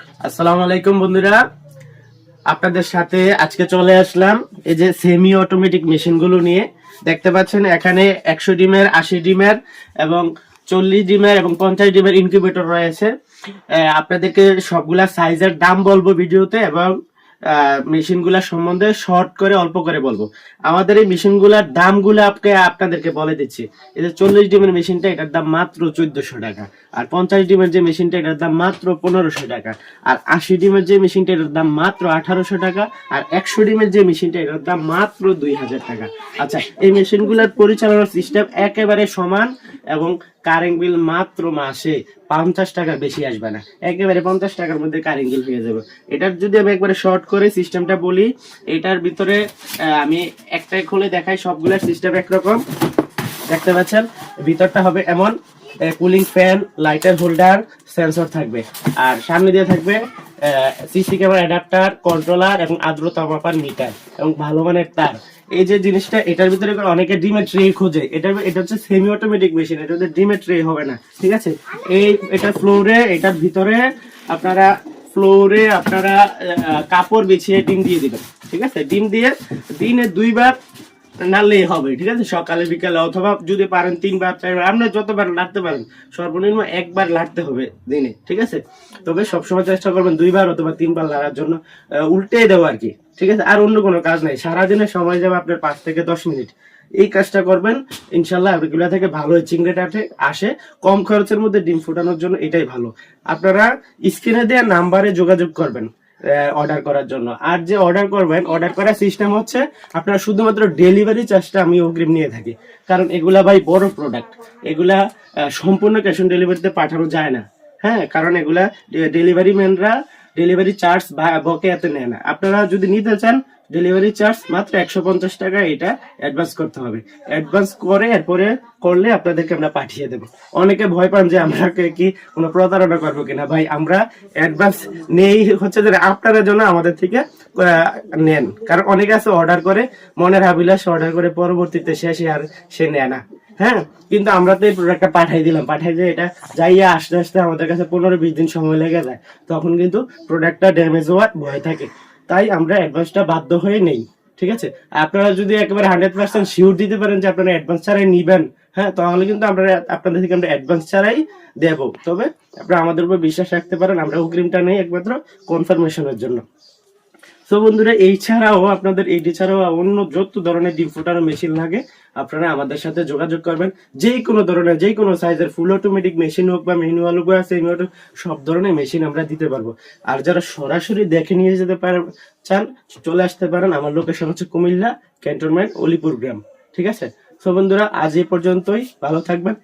আসসালামু আলাইকুম বন্ধুরা। আপনাদের সাথে আজকে চলে আসলাম এই যে সেমি অটোমেটিক মেশিনগুলো নিয়ে। দেখতে পাচ্ছেন এখানে একশো ডিমের, আশি ডিমের এবং চল্লিশ ডিমের এবং পঞ্চাশ ডিমের ইনকিউবেটর রয়েছে। আপনাদেরকে সবগুলা সাইজের দাম বলব ভিডিওতে এবং মেশিনগুলা সম্বন্ধে শর্ট করে অল্প করে বলব। আমাদের এই মেশিনগুলার দামগুলো আপনি আপনাদেরকে বলে দিচ্ছি। এই যে চল্লিশ ডিমের মেশিনটা, এটার দাম মাত্র চোদ্দশো টাকা। আর পঞ্চাশ ডিমের যে মেশিনটা, এটার দাম মাত্র পনেরোশো টাকা। আর আশি ডিমের যে মেশিনটা, এটার দাম মাত্র আঠারোশো টাকা। আর একশো ডিমের যে মেশিনটা, এটার দাম মাত্র দুই হাজার টাকা। আচ্ছা এই মেশিনগুলোর পরিচালনার সিস্টেম একেবারে সমান এবং কারেন্ট বিল মাত্র মাসে পঞ্চাশ টাকা বেশি আসবে না। একেবারে পঞ্চাশ টাকার মধ্যে কারেন্ট বিল হয়ে যাবে। এটার যদি আমি একবারে শর্ট করে সিস্টেমটা বলি, এটার ভিতরে আমি একটাই খুলে দেখাই সবগুলোর সিস্টেম একরকম। দেখতে পাচ্ছেন? ভিতরটা হবে এমন cooling fan lighter holder sensor থাকবে। আর সামনে দিয়ে থাকবে সিসি ক্যামেরা অ্যাডাপ্টার কন্ট্রোলার এবং আর্দ্রতা মাপার মিটার এবং ভালো মানের তার। এই যে জিনিসটা, এটার ভিতরে অনেকে ডিমের ট্রে খোঁজে। এটা এটা হচ্ছে সেমি অটোমেটিক মেশিন এটা হচ্ছে ডিমের ট্রে হবে না, ঠিক আছে? এই, এটা ফ্লোরে এটার ভিতরে আপনারা ফ্লোরে আপনারা কাপড় বিছিয়ে ডিম দিয়ে দিবেন ঠিক আছে? ডিম দিয়ে দিনে দুইবার নাড়লেই হবে, ঠিক আছে? সকালে, বিকালে, অথবা যদি পারেন তিনবার, চারবার আপনার যতবার লাড়তে পারেন, সর্বনিম্ন একবার লাড়তে হবে দিনে, ঠিক আছে? তবে সবসময় চেষ্টা করবেন দুইবার অথবা তিনবার লাড়ার জন্য উল্টে দেবো আর কি, ঠিক আছে? আর অন্য কোনো কাজ নাই সারাদিনে সময় যাবে আপনার পাঁচ থেকে দশ মিনিট। এই কাজটা করবেন, ইনশাল্লাহ এগুলা থেকে ভালো চিংড়িটা আসে, কম খরচের মধ্যে ডিম ফোটানোর জন্য এটাই ভালো। আপনারা স্ক্রিনে দেওয়া নাম্বারে যোগাযোগ করবেন। অর্ডার করার জন্য। আর যে অর্ডার করবেন অর্ডার করার সিস্টেম হচ্ছে আপনারা শুধুমাত্র ডেলিভারি চার্জটা আমি অগ্রিম নিয়ে থাকি। কারণ এগুলা ভাই বড় প্রোডাক্ট এগুলা সম্পূর্ণ ক্যাশ অন ডেলিভারিতে পাঠানো যায় না। হ্যাঁ কারণ এগুলা ডেলিভারি ম্যানরা ডেলিভারি চার্জ বকে এত নেয় না। আপনারা যদি নিতে চান ডেলিভারি চার্জ মাত্র একশো পঞ্চাশ টাকা, এটা অ্যাডভান্স করতে হবে। অ্যাডভান্স করে এরপরে করলে আপনাদেরকে আমরা পাঠিয়ে দেবো। অনেকে ভয় পান যে আমরা কি কোনো প্রতারণা করব কিনা। ভাই, আমরা অ্যাডভান্স নেই, হচ্ছে যে আপনারা জন্য আমাদের থেকে নেন। কারণ অনেকে আছে অর্ডার করে, মনের হাবিলাস অর্ডার করে, পরবর্তীতে শেষে আর সে নেয় না। হ্যাঁ? কিন্তু আমরা তো এই প্রোডাক্টটা পাঠাই দিলাম। পাঠাই দিয়ে এটা যাইয়া আসতে আসতে আমাদের কাছে পনেরো বিশ দিন সময় লেগে যায়। তখন কিন্তু প্রোডাক্টটা ড্যামেজ হওয়ার ভয় থাকে। তাই আমরা অ্যাডভান্সটা বাধ্য হয়ে নেই, ঠিক আছে? আপনারা যদি একেবারে হান্ড্রেড পার্সেন্ট শিওর দিতে পারেন যে আপনারা অ্যাডভান্স ছাড়াই নিবেন হ্যাঁ তাহলে কিন্তু আমরা আপনাদের থেকে আমরা অ্যাডভান্স ছাড়াই দেব। তবে আপনারা আমাদের উপর বিশ্বাস রাখতে পারেন, আমরা অগ্রিমটা নেই একমাত্র কনফার্মেশনের জন্য। তো বন্ধুরা, এই ছাড়াও আপনাদের এইটি ছাড়াও অন্য যত ধরনের ডিম ফোটানো মেশিন লাগে, আপনারা আমাদের সাথে যোগাযোগ করবেন। যে কোনো ধরনের, যে কোনো সাইজের ফুল অটোমেটিক মেশিন হোক বা ম্যানুয়াল হোক বা সেমি অটো সব ধরনের মেশিন আমরা দিতে পারব। আর যারা সরাসরি দেখে নিয়ে যেতে পারেন চান, চলে আসতে পারেন। আমার লোকেশন হচ্ছে কুমিল্লা ক্যান্টনমেন্ট, অলিপুর গ্রাম। ঠিক আছে? তো বন্ধুরা, আজ এই পর্যন্তই। ভালো থাকবেন।